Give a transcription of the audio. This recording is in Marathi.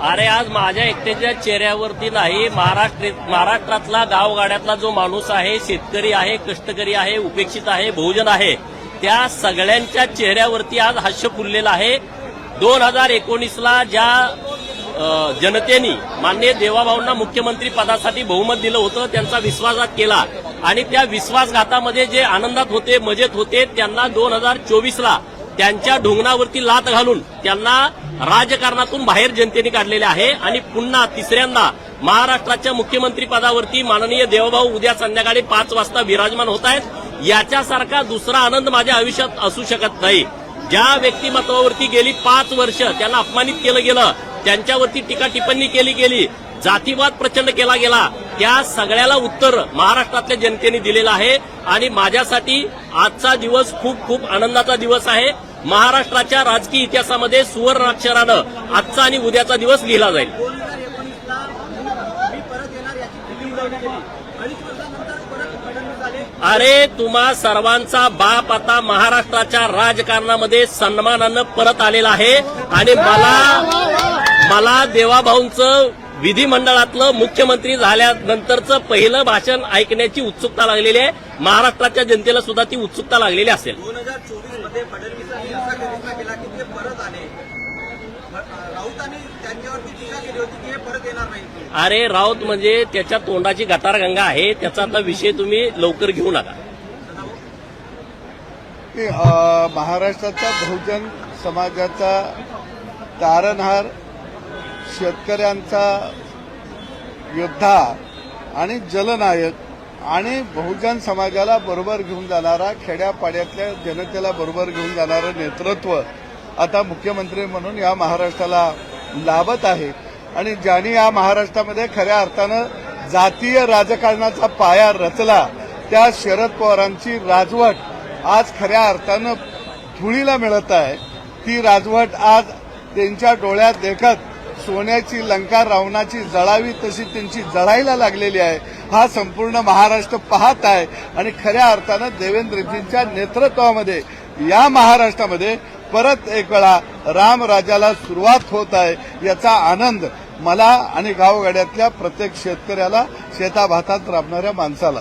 अरे आज माझ्या एकट्याच्या चेहऱ्यावरती नाही महाराष्ट्र महाराष्ट्रातला गावगाड्यातला जो माणूस आहे शेतकरी आहे कष्टकरी आहे उपेक्षित आहे बहुजन आहे त्या सगळ्यांच्या चेहऱ्यावरती आज हास्य फुललेलं आहे. दोन हजार एकोणीसला ज्या जनतेनी जनतेने मान्य देवाभाऊंना मुख्यमंत्री पदासाठी बहुमत दिलं होतं त्यांचा विश्वासघात केला. आणि त्या विश्वासघातामध्ये जे आनंदात होते मजेत होते त्यांना दोन हजार चोवीसला त्यांच्या ढोंगणावरती लात घालून त्यांना राजकारणातून बाहेर जनतेने काढलेले आहे. आणि पुन्हा तिसऱ्यांदा महाराष्ट्राच्या मुख्यमंत्रीपदावरती माननीय देवभाऊ उद्या संध्याकाळी पाच वाजता विराजमान होत आहेत. याच्यासारखा दुसरा आनंद माझ्या आयुष्यात असू शकत नाही. ज्या व्यक्तिमत्वावरती गेली पाच वर्ष त्यांना अपमानित केलं गेलं त्यांच्यावरती टीका टिप्पणी केली गेली जातीवाद प्रचंड केला गेला त्या सगळ्याला उत्तर महाराष्ट्रातल्या जनतेने दिलेलं आहे. आणि माझ्यासाठी आजचा दिवस खूप खूप आनंदाचा दिवस आहे. महाराष्ट्राच्या राजकीय इतिहासामध्ये सुवर्ण अक्षरानं आजचा आणि उद्याचा दिवस लिहिला जाईल. अरे तुम्हा सर्वांचा बाप आता महाराष्ट्राच्या राजकारणामध्ये सन्मानानं परत आलेला आहे. आणि मला मला देवाभाऊंचं विधिमंडळातलं मुख्यमंत्री झाल्यानंतरचं पहिलं भाषण ऐकण्याची उत्सुकता लागलेली आहे. महाराष्ट्राच्या जनतेला सुद्धा ती उत्सुकता लागलेली असेल. दोन हजार चोवीसमध्ये फडणवीसांनी असा करिश्मा केला की ते परत आले. राऊतांनी त्यांच्यावरती टीका केली होती की हे परत येणार नाही. अरे राऊत म्हणजे त्याच्या तोंडाची गटारगंगा आहे. त्याचा आता विषय तुम्ही लवकर घेऊ नका. महाराष्ट्राचा बहुजन समाजाचा तारणहार शेतकऱ्यांचा योद्धा आणि जलनायक आणि बहुजन समाजाला बरोबर घेऊन जाणारा खेड्यापाड्यातल्या जनतेला बरोबर घेऊन जाणारं नेतृत्व आता मुख्यमंत्री म्हणून या महाराष्ट्राला लाभत आहे. आणि ज्यांनी या महाराष्ट्रामध्ये खऱ्या अर्थानं जातीय राजकारणाचा पाया रचला त्या शरद पवारांची राजवट आज खऱ्या अर्थानं धुळीला मिळत आहे. ती राजवट आज त्यांच्या डोळ्यात देखत सोन्याची लंका रावणाची जळावी तशी त्यांची जळायला लागलेली आहे. हा संपूर्ण महाराष्ट्र पाहत आहे. आणि खऱ्या अर्थानं देवेंद्रजींच्या नेतृत्वामध्ये या महाराष्ट्रामध्ये परत एक वेळा रामराजाला सुरुवात होत आहे याचा आनंद मला आणि गावगाड्यातल्या प्रत्येक शेतकऱ्याला शेताभातात राबणाऱ्या माणसाला.